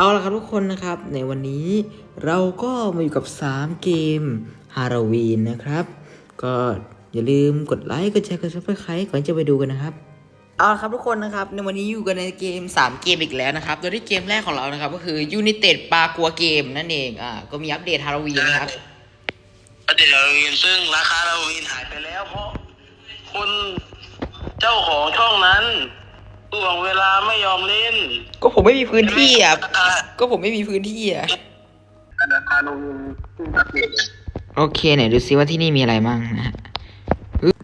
เอาละครับทุกคนนะครับ ในวันนี้เราก็มาอยู่กับ 3 เกมฮาโลวีนนะครับ ก็อย่าลืมกดไลค์กดแชร์กดซับสไครต์ก่อนจะไปดูกันนะครับ เอาละครับทุกคนนะครับ ในวันนี้อยู่กันในเกม 3 เกมอีกแล้วนะครับ โดยที่เกมแรกของเรานะครับ ก็คือ United ปากัวเกมนั่นเองอ่าก็มีอัปเดตฮาโลวีนนะครับประเด็นฮาโลวีนซึ่งราคาฮาโลวีนหายไปแล้วเพราะคุณเจ้าของช่องนั้น ต่วงเวลาไม่ยอมเล่นก็ผมไม่มีพื้นที่อะอ่าก็ผมไม่มีพื้นที่อะราคาฮาโลวีนซึ่งอัปเดตโอเคไหนดูซิว่าที่นี่มีอะไรบ้างนะฮะอึ๊บ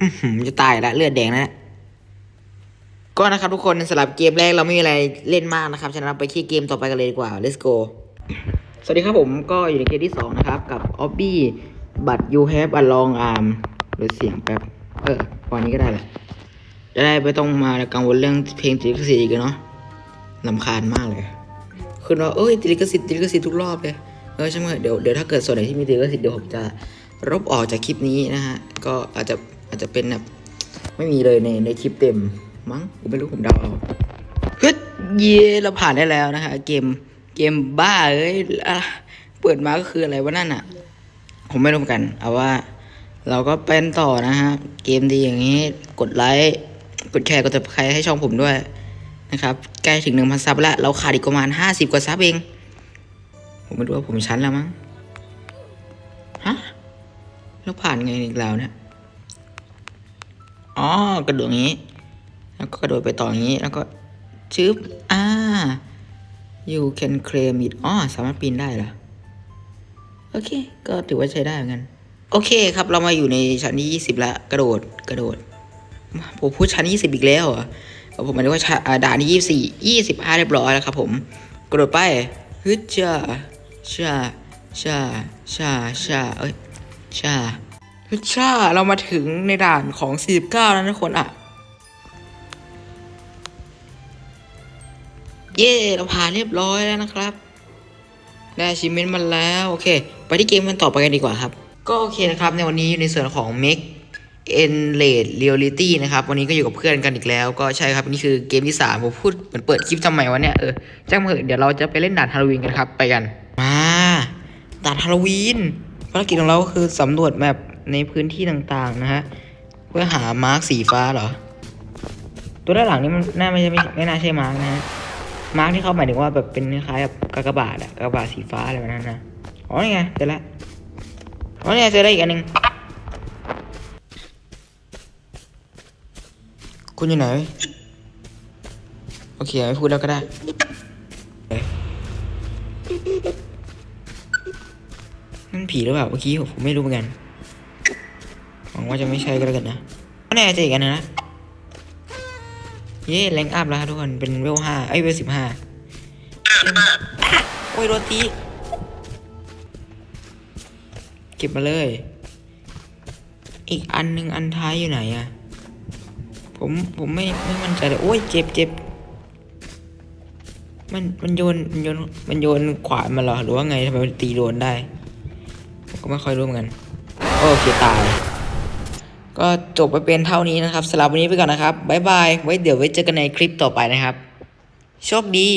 อื้อหือจะตายละเลือดแดงแล้วนะ ก็นะครับทุกคนสำหรับเกมแรกเราไม่มีอะไรเล่นมากนะครับ ฉะนั้นเราไปที่เกมต่อไปกันเลยดีกว่า let's go สวัสดีครับผมก็อยู่ในเกมที่ 2 นะครับ กับ o b b y but you have a long arm หรือเสียงแป๊บ เออพอนี้ก็ได้แหละ จะได้ไม่ต้องมากังวลเรื่องเพลงติดลิขสิทธิ์อีกเนาะลำคาญมากเลย คือว่าเอ้ยติดลิขสิทธิ์ติดลิขสิทธิ์ทุกรอบเลย เออใช่ไหมเดี๋ยวเดี๋ยวถ้าเกิดส่วนไหนที่มีติดลิขสิทธิ์เดี๋ยวผมจะลบออกจากคลิปนี้นะฮะ ก็อาจจะอาจจะเป็นแบบไม่มีเลยในในคลิปเต็มมั้งผมไม่รู้ผมเดาเอาฮึดเย่เราผ่านได้แล้วนะฮะเกมเกมบ้าเอ้ยอะเปิดมาก็คืออะไรวะนั่นอะ ผมไม่รู้เหมือนกัน เอาว่าเราก็เป็นต่อนะฮะ เกมดีอย่างนี้ กดไลค์ กดแชร์กดติดใครให้ช่องผมด้วยนะครับใกล้ถึงหนึ่งพันซับแล้วเราขาดอีกประมาณห้าสิบกว่าซับเอง ผมไม่รู้ว่าผมชั้นแล้วมั้งฮะแล้วผ่านไงอีกแล้วเนี่ยอ๋อกระโดดอย่างนี้ แล้วก็กระโดดไปต่ออย่างนี้แล้วก็ชึบอ่า you can claim it อ๋อสามารถปีนได้เหรอโอเค ก็ถือว่าใช้ได้เหมือนกัน โอเคครับ เรามาอยู่ในชั้นที่ยี่สิบละ กระโดด กระโดด ผมพูดชั้นยี่สิบอีกแล้วเหรอเอาผมหมายถึงว่าชั้นอ่าด่านที่ยี่สี่ยี่สิบห้าเรียบร้อยแล้วครับผมกระโดดไปฮึดชาชาชาชาชาเอ้ยชาฮึดชาเรามาถึงในด่านของสี่สิบเก้าแล้วนะคนอะเย่เราผ่านเรียบร้อยแล้วนะครับ ได้ชิมเมนต์มาแล้ว โอเค ไปที่เกมกันต่อไปกันดีกว่าครับ ก็โอเคนะครับ ในวันนี้อยู่ในส่วนของเมก Make e n l a t e Reality นะครับ วันนี้ก็อยู่กับเพื่อนกันอีกแล้วก็ใช่ครับนี่คือเกมที่ 3 ผมพูดเหมือนเปิดคลิปทำไมวะเนี่ย เออจ้างมาเถอะเดี๋ยวเราจะไปเล่นด่านฮาโลวีนกันครับ ไปกัน มาด่านฮาโลวีนภารกิจของเราคือสำรวจแมปในพื้นที่ต่างๆนะฮะ เพื่อหามาร์คสีฟ้าเหรอ ตัวด้านหลังนี่มันน่าไม่ใช่ไม่ไม่น่าใช่มาร์กนะฮะมาร์กที่เขาหมายถึงว่าแบบเป็นคล้ายแบบกากบาทอะกากบาทสีฟ้าอะไรแบบนั้นนะอ๋อนี่ไงเจอแล้วอ๋อนี่ไงเจอได้อีกอันหนึ่ง คุณอยู่ไหน โอเค ไม่พูดแล้วก็ได้ นั่นผีหรือเปล่าเมื่อกี้ผมไม่รู้เหมือนกันหวังว่าจะไม่ใช่ก็แล้วกันนะอ๋อนี่ไงเจออีกอันนะ เย่แรงอัพแล้วครับทุกคนเป็นเวลห้าไอ้เวลสิบห้าโอ้ยโรตีเก็บมาเลย อีกอันหนึ่งอันท้ายอยู่ไหนอะ ผมผมไม่ไม่มั่นใจเลยโอ้ยเจ็บเจ็บมันมันโยนมันโยนมันโยนขวานมาเหรอหรือว่าไงทำไมมันตีโดนได้ผมก็ไม่ค่อยรู้เหมือนกันโอเคตาย ก็จบไปเป็นเท่านี้นะครับสำหรับวันนี้ไปก่อนนะครับบ๊ายบายไว้เดี๋ยวไว้เจอกันในคลิปต่อไปนะครับ โชคดี